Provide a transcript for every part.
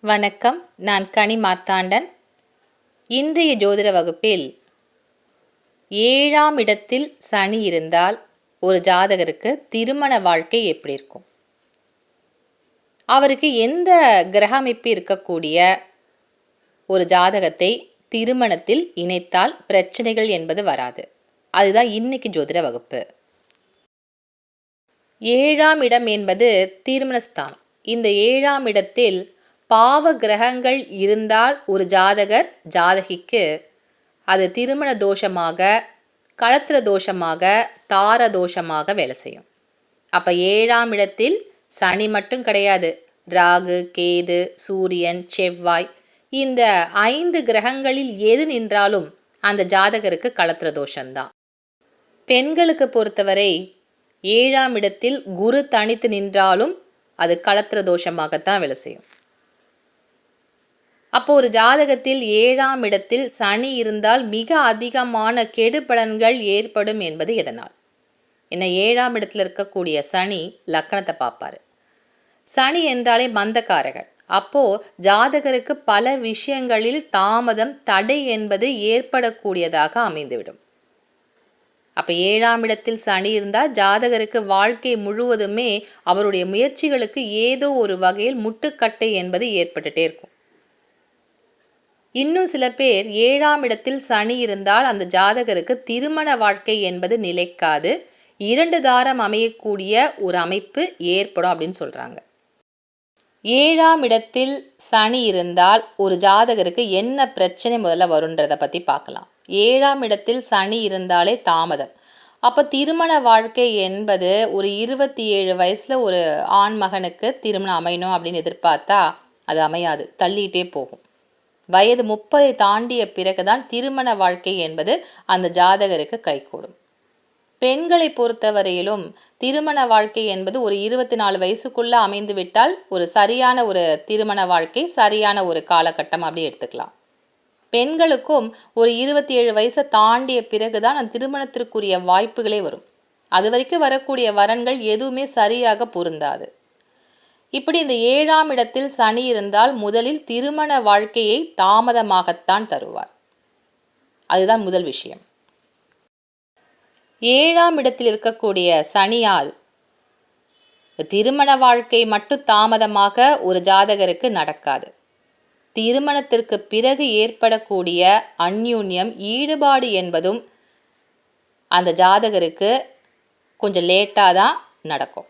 வணக்கம் நான் கனி மார்த்தாண்டன். இன்றைய ஜோதிட வகுப்பில் ஏழாம் இடத்தில் சனி இருந்தால் ஒரு ஜாதகருக்கு திருமண வாழ்க்கை எப்படி இருக்கும்? அவருக்கு எந்த கிரக அமைப்பு இருக்கக்கூடிய ஒரு ஜாதகத்தை திருமணத்தில் இணைத்தால் பிரச்சனைகள் என்பது வராது. அதுதான் இன்னைக்கு ஜோதிட வகுப்பு. ஏழாம் இடம் என்பது திருமணஸ்தானம். இந்த ஏழாம் இடத்தில் பாவ கிரகங்கள் இருந்தால் ஒரு ஜாதகர் ஜாதகிக்கு அது திருமண தோஷமாக களத்திர தோஷமாக தார தோஷமாக வேலை செய்யும். அப்போ ஏழாம் இடத்தில் சனி மட்டும் கிடையாது. ராகு கேது சூரியன் செவ்வாய் இந்த ஐந்து கிரகங்களில் எது நின்றாலும் அந்த ஜாதகருக்கு களத்திர தோஷம்தான் பெண்களுக்கு பொறுத்தவரை ஏழாம் இடத்தில் குரு தனித்து நின்றாலும் அது களத்திர தோஷமாகத்தான் வேலை செய்யும். அப்போ ஒரு ஜாதகத்தில் ஏழாம் இடத்தில் சனி இருந்தால் மிக அதிகமான கெடு பலன்கள் ஏற்படும் என்பது எதனால்? என்ன ஏழாம் இடத்தில் இருக்கக்கூடிய சனி லக்கணத்தை பார்ப்பாரு. சனி என்றாலே மந்தக்காரர்கள் அப்போ ஜாதகருக்கு பல விஷயங்களில் தாமதம் தடை என்பது ஏற்படக்கூடியதாக அமைந்துவிடும். அப்போ ஏழாம் இடத்தில் சனி இருந்தால் ஜாதகருக்கு வாழ்க்கை முழுவதுமே அவருடைய முயற்சிகளுக்கு ஏதோ ஒரு வகையில் முட்டுக்கட்டை என்பது ஏற்பட்டுட்டே இருக்கும். இன்னும் சில பேர் ஏழாம் இடத்தில் சனி இருந்தால் அந்த ஜாதகருக்கு திருமண வாழ்க்கை என்பது நிலைக்காது. இரண்டு தாரம் அமையக்கூடிய ஒரு அமைப்பு ஏற்படும் அப்படின்னு சொல்கிறாங்க ஏழாம் இடத்தில் சனி இருந்தால் ஒரு ஜாதகருக்கு என்ன பிரச்சனை முதல்ல வருன்றதை பற்றி பார்க்கலாம். ஏழாம் இடத்தில் சனி இருந்தாலே தாமதம். அப்போ திருமண வாழ்க்கை என்பது ஒரு இருபத்தி ஏழு வயசில் ஒரு ஆண் மகனுக்கு திருமணம் அமையணும் அப்படின்னு எதிர்பார்த்தா அது அமையாது தள்ளிகிட்டே போகும். வயது முப்பதை தாண்டிய பிறகுதான் திருமண வாழ்க்கை என்பது அந்த ஜாதகருக்கு கைகூடும். பெண்களை பொறுத்தவரையிலும் திருமண வாழ்க்கை என்பது ஒரு இருபத்தி நாலு வயசுக்குள்ளே அமைந்துவிட்டால் ஒரு சரியான ஒரு திருமண வாழ்க்கை சரியான ஒரு காலகட்டம் அப்படி எடுத்துக்கலாம். பெண்களுக்கும் ஒரு இருபத்தி ஏழு வயசை தாண்டிய பிறகுதான் அந்த திருமணத்திற்குரிய வாய்ப்புகளே வரும். அது வரைக்கும் வரக்கூடிய வரன்கள் எதுவுமே சரியாக பொருந்தாது. இப்படி இந்த ஏழாம் இடத்தில் சனி இருந்தால் முதலில் திருமண வாழ்க்கையை தாமதமாகத்தான் தருவார். அதுதான் முதல் விஷயம். ஏழாம் இடத்தில் இருக்கக்கூடிய சனியால் திருமண வாழ்க்கை மட்டும் தாமதமாக ஒரு ஜாதகருக்கு நடக்காது. திருமணத்திற்கு பிறகு ஏற்படக்கூடிய அந்யூன்யம் ஈடுபாடு என்பதும் அந்த ஜாதகருக்கு கொஞ்சம் லேட்டாக தான் நடக்கும்.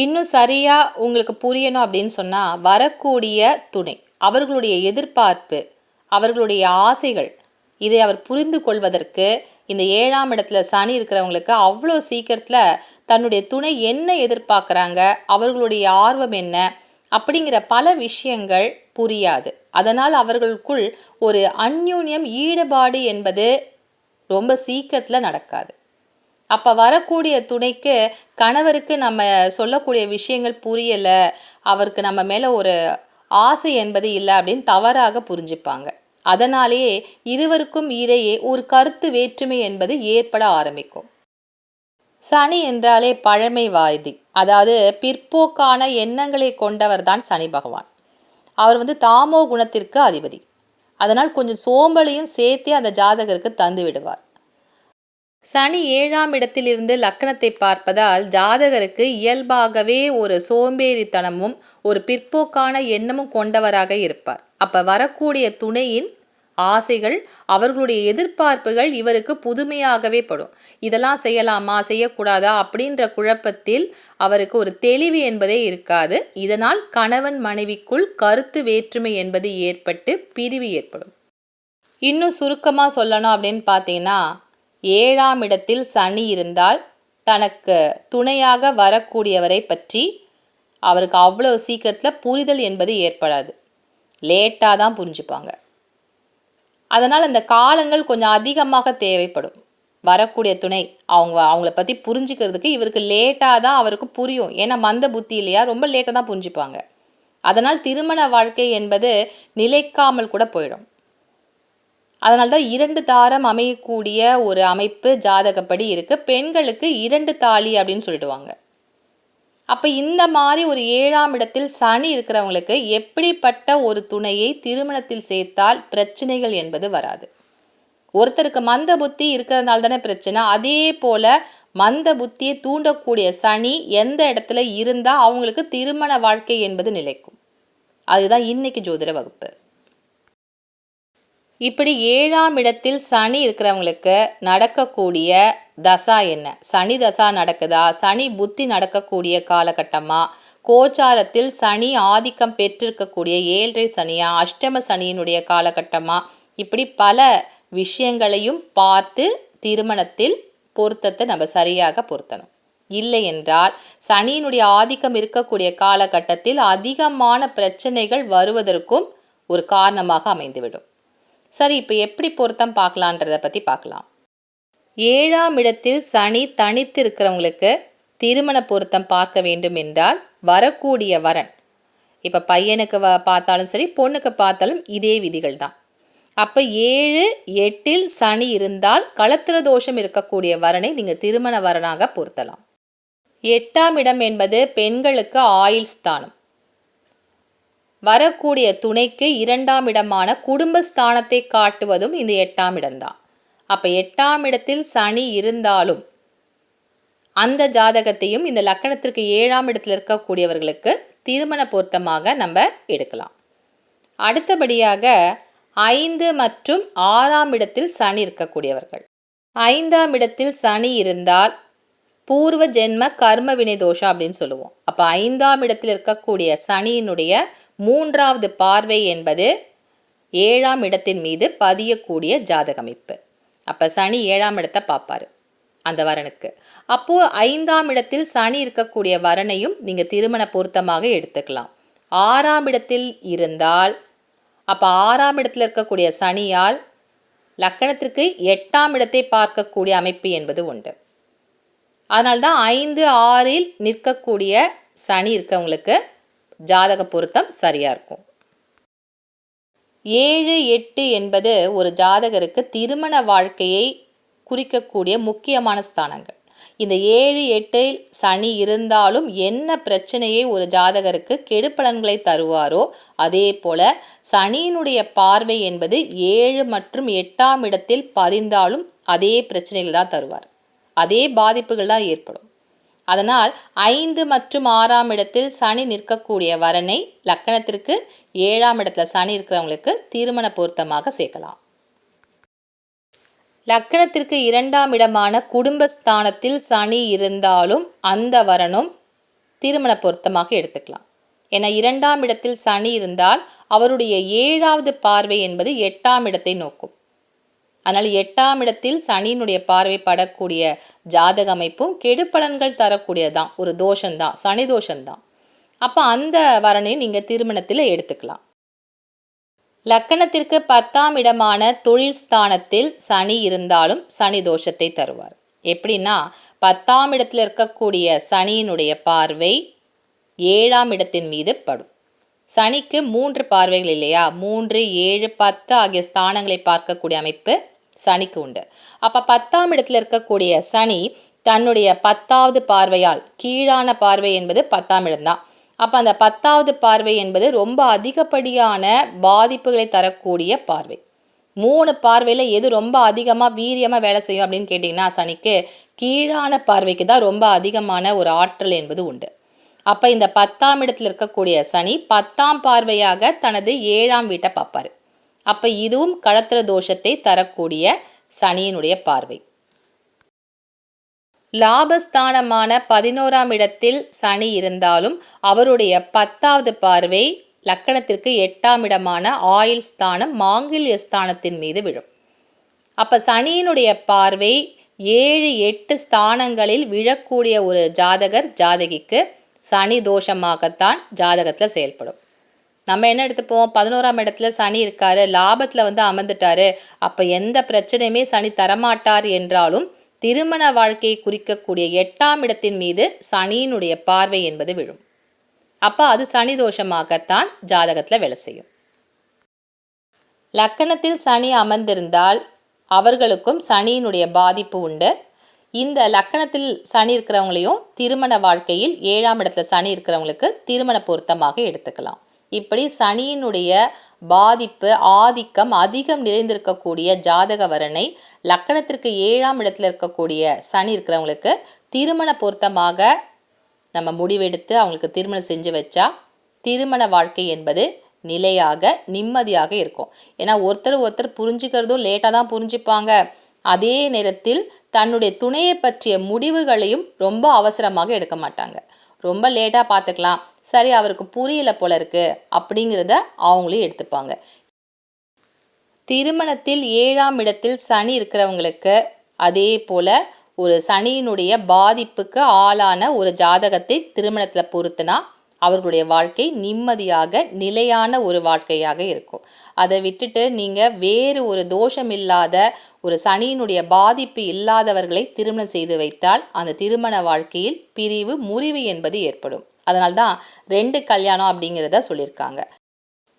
இன்னும் சரியாக உங்களுக்கு புரியணும் அப்படின்னு சொன்னால் வரக்கூடிய துணை அவர்களுடைய எதிர்பார்ப்பு அவர்களுடைய ஆசைகள் இதை அவர் புரிந்து கொள்வதற்கு இந்த ஏழாம் இடத்துல சனி இருக்கிறவங்களுக்கு அவ்வளோ சீக்கிரத்தில் தன்னுடைய துணை என்ன எதிர்பார்க்குறாங்க அவர்களுடைய ஆர்வம் என்ன அப்படிங்கிற பல விஷயங்கள் புரியாது. அதனால் அவர்களுக்குள் ஒரு அந்யூன்யம் ஈடுபாடு என்பது ரொம்ப சீக்கிரத்தில் நடக்காது. அப்போ வரக்கூடிய துணைக்கு கணவருக்கு நம்ம சொல்லக்கூடிய விஷயங்கள் புரியலை அவருக்கு நம்ம மேலே ஒரு ஆசை என்பது இல்லை அப்படின்னு தவறாக புரிஞ்சுப்பாங்க. அதனாலேயே இருவருக்கும் இடையே ஒரு கருத்து வேற்றுமை என்பது ஏற்பட ஆரம்பிக்கும். சனி என்றாலே பழமைவாதி அதாவது பிற்போக்கான எண்ணங்களை கொண்டவர் தான் சனி பகவான். அவர் வந்து தாமோ குணத்திற்கு அதிபதி. அதனால் கொஞ்சம் சோம்பலையும் சேர்த்தே அந்த ஜாதகருக்கு தந்து விடுவார். சனி ஏழாம் இடத்திலிருந்து லக்கணத்தை பார்ப்பதால் ஜாதகருக்கு இயல்பாகவே ஒரு சோம்பேறித்தனமும் ஒரு பிற்போக்கான எண்ணமும் கொண்டவராக இருப்பார். அப்போ வரக்கூடிய துணையின் ஆசைகள் அவர்களுடைய எதிர்பார்ப்புகள் இவருக்கு புதுமையாகவே படும். இதெல்லாம் செய்யலாமா செய்யக்கூடாதா அப்படின்ற குழப்பத்தில் அவருக்கு ஒரு தெளிவு என்பதே இருக்காது. இதனால் கணவன் மனைவிக்குள் கருத்து வேற்றுமை என்பது ஏற்பட்டு பிரிவு ஏற்படும். இன்னும் சுருக்கமாக சொல்லணும் அப்படின்னு பார்த்தீங்கன்னா ஏழாம் இடத்தில் சனி இருந்தால் தனக்கு துணையாக வரக்கூடியவரை பற்றி அவருக்கு அவ்வளோ சீக்கிரத்தில் புரிதல் என்பது ஏற்படாது. லேட்டாக தான் புரிஞ்சுப்பாங்க. அதனால் அந்த காலங்கள் கொஞ்சம் அதிகமாக தேவைப்படும். வரக்கூடிய துணை அவங்க அவங்கள பற்றி புரிஞ்சுக்கிறதுக்கு இவருக்கு லேட்டாக தான் அவருக்கு புரியும். ஏன்னா மந்த புத்தி இல்லையா? ரொம்ப லேட்டாக தான் புரிஞ்சுப்பாங்க. அதனால் திருமண வாழ்க்கை என்பது நிலைக்காமல் கூட போயிடும். அதனால தான் இரண்டு தாரம் அமையக்கூடிய ஒரு அமைப்பு ஜாதகப்படி இருக்குது பெண்களுக்கு இரண்டு தாலி அப்படின்னு சொல்லிடுவாங்க. அப்போ இந்த மாதிரி ஒரு ஏழாம் இடத்தில் சனி இருக்கிறவங்களுக்கு எப்படிப்பட்ட ஒரு துணையை திருமணத்தில் சேர்த்தால் பிரச்சனைகள் என்பது வராது. ஒருத்தருக்கு மந்த புத்தி இருக்கிறதுனால தானே பிரச்சனை. அதே போல் மந்த புத்தியை தூண்டக்கூடிய சனி எந்த இடத்துல இருந்தால் அவங்களுக்கு திருமண வாழ்க்கை என்பது நிலைக்கும். அதுதான் இன்னைக்கு ஜோதிட வகுப்பு. இப்படி ஏழாம் இடத்தில் சனி இருக்கிறவங்களுக்கு நடக்கக்கூடிய தசா என்ன? சனி தசா நடக்குதா? சனி புத்தி நடக்கக்கூடிய காலகட்டமா? கோச்சாரத்தில் சனி ஆதிக்கம் பெற்றிருக்கக்கூடிய ஏழரை சனியா? அஷ்டம சனியினுடைய காலகட்டமா? இப்படி பல விஷயங்களையும் பார்த்து திருமணத்தில் பொருத்தத்தை நம்ம சரியாக பொருத்தணும். இல்லை என்றால் சனியினுடைய ஆதிக்கம் இருக்கக்கூடிய காலகட்டத்தில் அதிகமான பிரச்சனைகள் வருவதற்கும் ஒரு காரணமாக அமைந்துவிடும். சரி இப்போ எப்படி பொருத்தம் பார்க்கலான்றத பற்றி பார்க்கலாம். ஏழாம் இடத்தில் சனி தனித்து இருக்கிறவங்களுக்கு திருமண பொருத்தம் பார்க்க வேண்டும் என்றால் வரக்கூடிய வரன். இப்போ பையனுக்கு வ பார்த்தாலும் சரி பொண்ணுக்கு பார்த்தாலும் இதே விதிகள் தான். அப்போ ஏழு எட்டில் சனி இருந்தால் களத்திர தோஷம் இருக்கக்கூடிய வரனை நீங்கள் திருமண வரனாக பொருத்தலாம். எட்டாம் இடம் என்பது பெண்களுக்கு ஆயுள் ஸ்தானம். வரக்கூடிய துணைக்கு இரண்டாம் இடமான குடும்பஸ்தானத்தை காட்டுவதும் இந்த எட்டாம் இடம்தான். அப்போ எட்டாம் இடத்தில் சனி இருந்தாலும் அந்த ஜாதகத்தையும் இந்த லக்கணத்திற்கு ஏழாம் இடத்தில் இருக்கக்கூடியவர்களுக்கு திருமண பொருத்தமாக நம்ம எடுக்கலாம். அடுத்தபடியாக ஐந்து மற்றும் ஆறாம் இடத்தில் சனி இருக்கக்கூடியவர்கள். ஐந்தாம் இடத்தில் சனி இருந்தால் பூர்வ ஜென்ம கர்ம வினை தோஷம் அப்படின்னு சொல்லுவோம். அப்போ ஐந்தாம் இடத்தில் இருக்கக்கூடிய சனியினுடைய மூன்றாவது பார்வை என்பது ஏழாம் இடத்தின் மீது பதியக்கூடிய ஜாதகமைப்பு. அப்போ சனி ஏழாம் இடத்தை பார்ப்பார் அந்த வரனுக்கு. அப்போது ஐந்தாம் இடத்தில் சனி இருக்கக்கூடிய வரனையும் நீங்கள் திருமண பொருத்தமாக எடுத்துக்கலாம். ஆறாம் இடத்தில் இருந்தால் அப்போ ஆறாம் இடத்தில் இருக்கக்கூடிய சனியால் லக்கணத்திற்கு எட்டாம் இடத்தை பார்க்கக்கூடிய அமைப்பு என்பது உண்டு. அதனால்தான் ஐந்து ஆறில் நிற்கக்கூடிய சனி இருக்கவங்களுக்கு ஜாதக பொருத்தம் சரியாக இருக்கும். ஏழு எட்டு என்பது ஒரு ஜாதகருக்கு திருமண வாழ்க்கையை குறிக்கக்கூடிய முக்கியமான ஸ்தானங்கள். இந்த ஏழு எட்டில் சனி இருந்தாலும் என்ன பிரச்சனையை ஒரு ஜாதகருக்கு கெடுப்பலன்களை தருவாரோ அதே போல சனியினுடைய பார்வை என்பது ஏழு மற்றும் எட்டாம் இடத்தில் பதிந்தாலும் அதே பிரச்சனைகள் தான் தருவார். அதே பாதிப்புகள் தான் ஏற்படும். அதனால் ஐந்து மற்றும் ஆறாம் இடத்தில் சனி நிற்கக்கூடிய வரனை லக்கணத்திற்கு ஏழாம் இடத்துல சனி இருக்கிறவங்களுக்கு திருமண பொருத்தமாக சேர்க்கலாம். லக்கணத்திற்கு இரண்டாம் இடமான குடும்பஸ்தானத்தில் சனி இருந்தாலும் அந்த வரனும் திருமண பொருத்தமாக எடுத்துக்கலாம். என இரண்டாம் இடத்தில் சனி இருந்தால் அவருடைய ஏழாவது பார்வை என்பது எட்டாம் இடத்தை நோக்கும். அதனால் எட்டாம் இடத்தில் சனியினுடைய பார்வை படக்கூடிய ஜாதக அமைப்பும் கெடுப்பலன்கள் தரக்கூடியதான் ஒரு தோஷந்தான் சனி தோஷந்தான். அப்போ அந்த வரணையும் நீங்கள் திருமணத்தில் எடுத்துக்கலாம். லக்கணத்திற்கு பத்தாம் இடமான தொழில் ஸ்தானத்தில் சனி இருந்தாலும் சனி தோஷத்தை தருவார். எப்படின்னா பத்தாம் இடத்தில் இருக்கக்கூடிய சனியினுடைய பார்வை ஏழாம் இடத்தின் மீது படும். சனிக்கு மூன்று பார்வைகள் இல்லையா? மூன்று ஏழு பத்து ஆகிய ஸ்தானங்களை பார்க்கக்கூடிய அமைப்பு சனிக்கு உண்டு. அப்போ பத்தாம் இடத்துல இருக்கக்கூடிய சனி தன்னுடைய பத்தாவது பார்வையால் கீழான பார்வை என்பது பத்தாம் இடம்தான். அப்போ அந்த பத்தாவது பார்வை என்பது ரொம்ப அதிகப்படியான பாதிப்புகளை தரக்கூடிய பார்வை. மூணு பார்வையில் எது ரொம்ப அதிகமாக வீரியமாக வேலை செய்யும் அப்படின்னு கேட்டிங்கன்னா சனிக்கு கீழான பார்வைக்கு தான் ரொம்ப அதிகமான ஒரு ஆற்றல் என்பது உண்டு. அப்போ இந்த பத்தாம் இடத்தில் இருக்கக்கூடிய சனி பத்தாம் பார்வையாக தனது ஏழாம் வீட்டை பார்ப்பார். அப்போ இதுவும் களத்திர தோஷத்தை தரக்கூடிய சனியினுடைய பார்வை. லாபஸ்தானமான பதினோராம் இடத்தில் சனி இருந்தாலும் அவருடைய பத்தாவது பார்வை லக்கணத்திற்கு எட்டாம் இடமான ஆயில் ஸ்தானம் மாங்கில்ய ஸ்தானத்தின் மீது விழும். அப்போ சனியினுடைய பார்வை ஏழு எட்டு ஸ்தானங்களில் விழக்கூடிய ஒரு ஜாதகர் ஜாதகிக்கு சனி தோஷமாகத்தான் ஜாதகத்தில் செயல்படும். நம்ம என்ன எடுத்துப்போம்? பதினோராம் இடத்துல சனி இருக்காரு. லாபத்தில் வந்து அமர்ந்துட்டாரு. அப்போ எந்த பிரச்சனையுமே சனி தரமாட்டார் என்றாலும் திருமண வாழ்க்கையை குறிக்கக்கூடிய எட்டாம் இடத்தின் மீது சனியினுடைய பார்வை என்பது விழும். அப்போ அது சனி தோஷமாகத்தான் ஜாதகத்தில் வேலை செய்யும். லக்கணத்தில் சனி அமர்ந்திருந்தால் அவர்களுக்கும் சனியினுடைய பாதிப்பு உண்டு. இந்த லக்கணத்தில் சனி இருக்கிறவங்களையும் திருமண வாழ்க்கையில் ஏழாம் இடத்துல சனி இருக்கிறவங்களுக்கு திருமண பொருத்தமாக எடுத்துக்கலாம். இப்படி சனியினுடைய பாதிப்பு ஆதிக்கம் அதிகம் நிறைந்திருக்கக்கூடிய ஜாதக வரனை லக்கணத்திற்கு ஏழாம் இடத்துல இருக்கக்கூடிய சனி இருக்கிறவங்களுக்கு திருமண பொருத்தமாக நம்ம முடிவெடுத்து அவங்களுக்கு திருமணம் செஞ்சு வச்சா திருமண வாழ்க்கை என்பது நிலையாக நிம்மதியாக இருக்கும். ஏன்னா ஒருத்தர் ஒருத்தர் புரிஞ்சுக்கிறதும் லேட்டாக தான் புரிஞ்சுப்பாங்க. அதே நேரத்தில் தன்னுடைய துணையை பற்றிய முடிவுகளையும் ரொம்ப அவசரமாக எடுக்க மாட்டாங்க. ரொம்ப லேட்டாக பார்த்துக்கலாம் சரி அவருக்கு புரியல போல இருக்கு. அப்படிங்கிறத அவங்களே எடுத்துப்பாங்க. திருமணத்தில் ஏழாம் இடத்தில் சனி இருக்கிறவங்களுக்கு அதே போல் ஒரு சனியினுடைய பாதிப்புக்கு ஆளான ஒரு ஜாதகத்தை திருமணத்தில் பொறுத்துனா அவர்களுடைய வாழ்க்கை நிம்மதியாக நிலையான ஒரு வாழ்க்கையாக இருக்கும். அதை விட்டுட்டு நீங்கள் வேறு ஒரு தோஷம் இல்லாத ஒரு சனியினுடைய பாதிப்பு இல்லாதவர்களை திருமணம் செய்து வைத்தால் அந்த திருமண வாழ்க்கையில் பிரிவு முறிவு என்பது ஏற்படும். அதனால்தான் ரெண்டு கல்யாணம் அப்படிங்கிறத சொல்லியிருக்காங்க.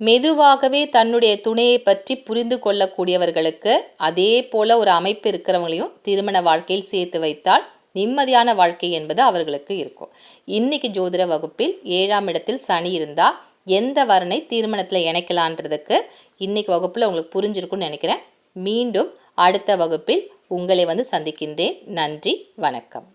மெதுவாகவே தன்னுடைய துணையை பற்றி புரிந்து கொள்ளக்கூடியவர்களுக்கு அதே போல ஒரு அமைப்பு இருக்கிறவங்களையும் திருமண வாழ்க்கையில் சேர்த்து வைத்தால் நிம்மதியான வாழ்க்கை என்பது அவர்களுக்கு இருக்கும். இன்னைக்கு ஜோதிட வகுப்பில் ஏழாம் இடத்தில் சனி இருந்தால் எந்த வரனை திருமணத்தில் இணைக்கலான்றதுக்கு இன்னைக்கு வகுப்பில் உங்களுக்கு புரிஞ்சிருக்குன்னு நினைக்கிறேன். மீண்டும் அடுத்த வகுப்பில் உங்களை வந்து சந்திக்கின்றேன். நன்றி வணக்கம்.